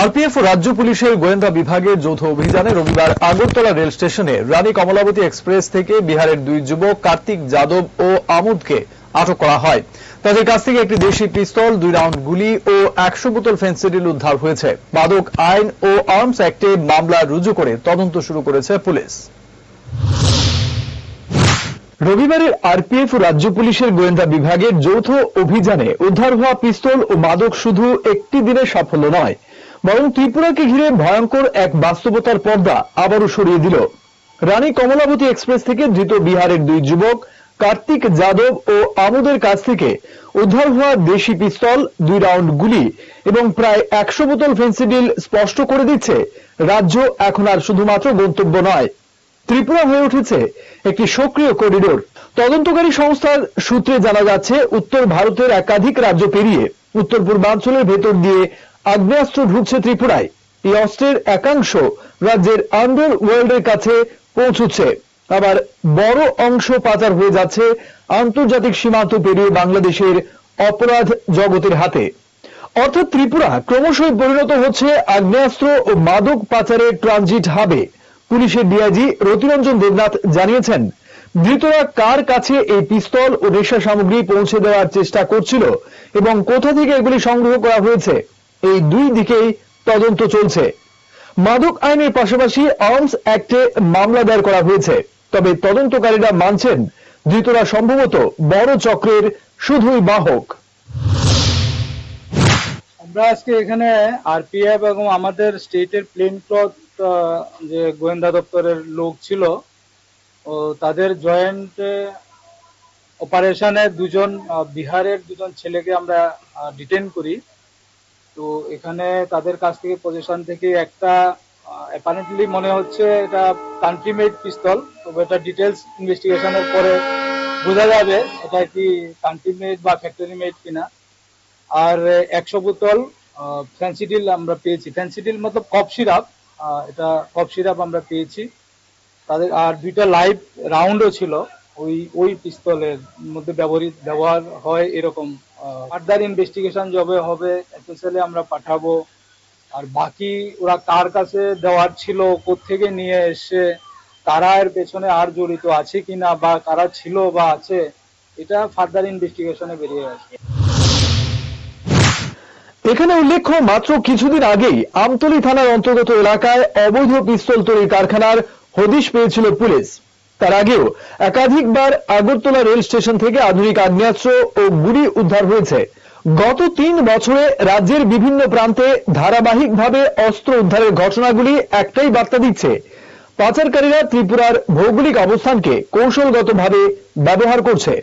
RPF ও রাজ্য পুলিশের গোয়েন্দা বিভাগের যৌথ অভিযানে রবিবার আগরতলা রেল স্টেশনে রানী কমলাবতী এক্সপ্রেস থেকে বিহারের দুই যুবক, কার্তিক যাদব ও আমোদকে আটক করা হয়। তাদের কাছ থেকে একটি দেশি পিস্তল, দুই রাউন্ড গুলি ও একশো বোতল ফেন্সিডিল উদ্ধার হয়েছে। মাদক আইন ও আর্মস অ্যাক্টে মামলা রুজু করে তদন্ত শুরু করেছে পুলিশ। রবিবারের আরপিএফ ও রাজ্য পুলিশের গোয়েন্দা বিভাগের যৌথ অভিযানে উদ্ধার হওয়া পিস্তল ও মাদক শুধু একটি দিনের সাফল্য নয় বরং ত্রিপুরাকে ঘিরে ভয়ঙ্কর এক বাস্তবতার পর্দা আবারও সরিয়ে দিল। রানী কমলাবতী এক্সপ্রেস থেকে ধৃত বিহারের দুই যুবক, কার্তিক যাদব ও আমোদের কাছ থেকে উদ্ধার হওয়া দেশি পিস্তল, দুই রাউন্ড গুলি এবং প্রায় একশো বোতল ফেন্সিডিল স্পষ্ট করে দিচ্ছে, রাজ্য এখন আর শুধুমাত্র গন্তব্য নয়। ত্রিপুরা হয়ে উঠেছে একটি সক্রিয় করিডোর। তদন্তকারী সংস্থার সূত্রে জানা যাচ্ছে, উত্তর ভারতের একাধিক রাজ্য পেরিয়ে উত্তর পূর্বাঞ্চলের ভেতর দিয়ে আগ্নেয়াস্ত্র ঢুকছে ত্রিপুরায়। এই অস্ত্রের একাংশ রাজ্যের আন্ডার ওয়ার্ল্ডের কাছে পৌঁছচ্ছে। আবার বড় অংশ পাচার হয়ে যাচ্ছে আন্তর্জাতিক সীমান্ত পেরিয়ে বাংলাদেশের অপরাধ জগতের হাতে। অর্থাৎ ত্রিপুরা ক্রমশই পরিণত হচ্ছে আগ্নেয়াস্ত্র ও মাদক পাচারের ট্রানজিট হাবে, পুলিশের ডিআইজি রতিরঞ্জন দেবনাথ জানিয়েছেন। ধৃতরা কার কাছে এই পিস্তল ও নেশা সামগ্রী পৌঁছে দেওয়ার চেষ্টা করছিল এবং কোথা থেকে এগুলি সংগ্রহ করা হয়েছে? এই দুই দিকেই তদন্ত চলছে। মাদক আইনের পাশাপাশি আর্মস অ্যাক্টে মামলা দায়ের করা হয়েছে। তবে তদন্তকারীরা মানছেন, ধৃতরা সম্ভবত বড় চক্রের শুধুই বাহক। আমরা আজকে এখানে আরপিএফ এবং আমাদের স্টেটের প্লেন ক্লথ যে গোয়েন্দা দপ্তরের লোক ছিল, ও তাদের জয়েন্ট অপারেশনে দুজন বিহারের দুজন ছেলেকে আমরা ডিটেন করি। তো এখানে তাদের কাছ থেকে পজিশন থেকে একটা অ্যাপারেন্টলি মনে হচ্ছে এটা কান্ট্রি মেড পিস্তল তবে এটা ডিটেলস ইনভেস্টিগেশনের পরে বোঝা যাবে এটা কি কান্ট্রি মেড বা ফ্যাক্টরি মেড কিনা। আর একশো বোতল ফ্যান্সিডিল আমরা পেয়েছি। ফ্যান্সিডিল মতলব কফ সিরাপ এটা কফ সিরাপ আমরা পেয়েছি। তাদের, আর দুইটা লাইভ রাউন্ডও ছিল। ওই ওই পিস্তলের মধ্যে ব্যবহৃত, ব্যবহার হয় এরকম। ফার্দার ইনভেস্টিগেশন যবে হবে এসএসএল আমরা পাঠাবো। আর বাকি ওরা কার কাছে দেওয়ার ছিল থেকে নিয়ে এসে, কারা এর পেছনে আর জড়িত আছে কিনা, বা কারা ছিল বা আছে, এটা ফার্দার ইনভেস্টিগেশনে বেরিয়ে আসবে। এখানে উল্লেখ্য, মাত্র কিছুদিন আগেই আমতলী থানার অন্তর্গত এলাকায় অবৈধ পিস্তল তৈরির কারখানার হদিশ পেয়েছিল পুলিশ। তার আগেও একাধিকবার আগরতলা রেল স্টেশন থেকে আধুনিক আগ্নেয়াস্ত্র ও গুলি উদ্ধার হয়েছে। গত তিন বছরে রাজ্যের বিভিন্ন প্রান্তে ধারাবাহিকভাবে অস্ত্র উদ্ধারের ঘটনাগুলি একটাই বার্তা দিচ্ছে। পাচারকারীরা ত্রিপুরার ভৌগোলিক অবস্থানকে কৌশলগতভাবে ব্যবহার করছে।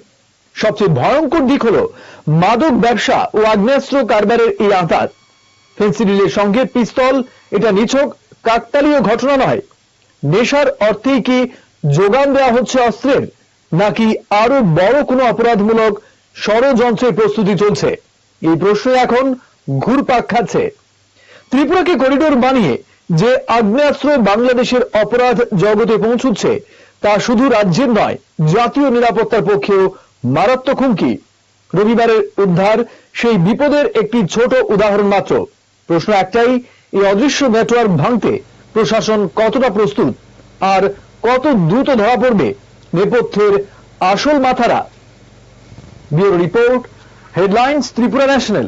সবচেয়ে ভয়ঙ্কর দিক হল মাদক ব্যবসা ও আগ্নেয়াস্ত্র কারবারের এই আঘাত। ফেন্সিডিলের সঙ্গে পিস্তল, এটা নিছক, কাকতালীয় ঘটনা নয়। নেশার অর্থেই কি যোগান দেওয়া হচ্ছে অস্ত্রের, নাকি আরও বড় কোনো অপরাধমূলক ষড়যন্ত্রের প্রস্তুতি চলছে? এই প্রশ্ন এখন ঘুরপাক খাচ্ছে। ত্রিপুরাকে করিডোর বানিয়ে যে আগ্নেয়াস্ত্র বাংলাদেশের অপরাধ জগতে পৌঁছচ্ছে, তা শুধু রাজ্যের নয়, জাতীয় নিরাপত্তার পক্ষেও মারাত্মক হুমকি। রবিবারের উদ্ধার সেই বিপদের একটি ছোট উদাহরণ মাত্র। প্রশ্ন একটাই, এই অদৃশ্য নেটওয়ার্ক ভাঙতে প্রশাসন কতটা প্রস্তুত? আর কত দ্রুত ধরা পড়বে নেপথ্যের আসল মাথারা। Bureau report headlines Tripura national.